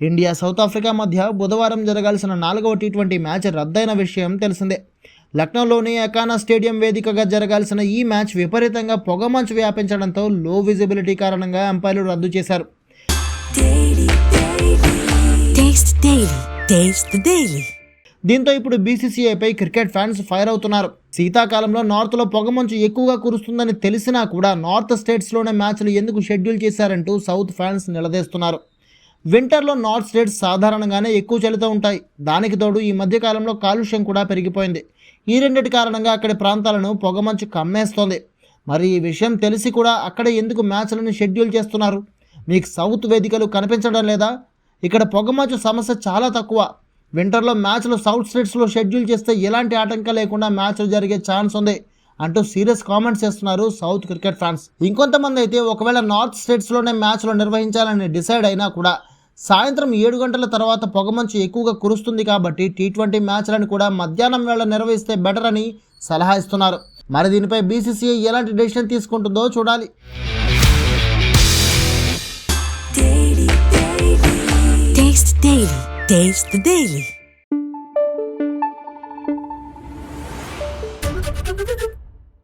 India south Africa మధ్య బుధవారం జరగాల్సిన నాలుగవ టీ ట్వంటీ మ్యాచ్ రద్దయిన విషయం తెలిసిందే. లక్నోలోని ఎకానా స్టేడియం వేదికగా జరగాల్సిన ఈ మ్యాచ్ విపరీతంగా పొగమంచు వ్యాపించడంతో లో విజిబిలిటీ కారణంగా అంపైర్లు రద్దు చేశారు. దీంతో ఇప్పుడు బీసీసీఐపై క్రికెట్ ఫ్యాన్స్ ఫైర్ అవుతున్నారు. శీతాకాలంలో నార్త్లో పొగమంచు ఎక్కువగా కురుస్తుందని తెలిసినా కూడా నార్త్ స్టేట్స్లోనే మ్యాచ్లు ఎందుకు షెడ్యూల్ చేశారంటూ సౌత్ ఫ్యాన్స్ నిలదీస్తున్నారు. వింటర్లో నార్త్ స్టేట్స్ సాధారణంగానే ఎక్కువ చలితో ఉంటాయి. దానికి తోడు ఈ మధ్యకాలంలో కాలుష్యం కూడా పెరిగిపోయింది. ఈ రెండిటి కారణంగా అక్కడి ప్రాంతాలను పొగమంచు కమ్మేస్తోంది. మరి ఈ విషయం తెలిసి కూడా అక్కడ ఎందుకు మ్యాచ్లను షెడ్యూల్ చేస్తున్నారు? మీకు సౌత్ వేదికలు కనిపించడం లేదా? ఇక్కడ పొగమంచు సమస్య చాలా తక్కువ. వింటర్లో మ్యాచ్లు సౌత్ స్టేట్స్లో షెడ్యూల్ చేస్తే ఎలాంటి ఆటంకం లేకుండా మ్యాచ్లు జరిగే ఛాన్స్ ఉంది అంటూ సీరియస్ కామెంట్స్ చేస్తున్నారు సౌత్ క్రికెట్ ఫ్యాన్స్. ఇంకొంతమంది అయితే ఒకవేళ నార్త్ స్టేట్స్లోనే మ్యాచ్లు నిర్వహించాలని డిసైడ్ అయినా కూడా సాయంత్రం ఏడు గంటల తర్వాత పొగమంచు ఎక్కువగా కురుస్తుంది కాబట్టి టీ ట్వంటీ మ్యాచ్లను కూడా మధ్యాహ్నం వేళ నిర్వహిస్తే బెటర్ అని సలహా ఇస్తున్నారు. మరి దీనిపై బీసీసీఐ ఎలాంటి డెసిషన్ తీసుకుంటుందో చూడాలి. డైలీ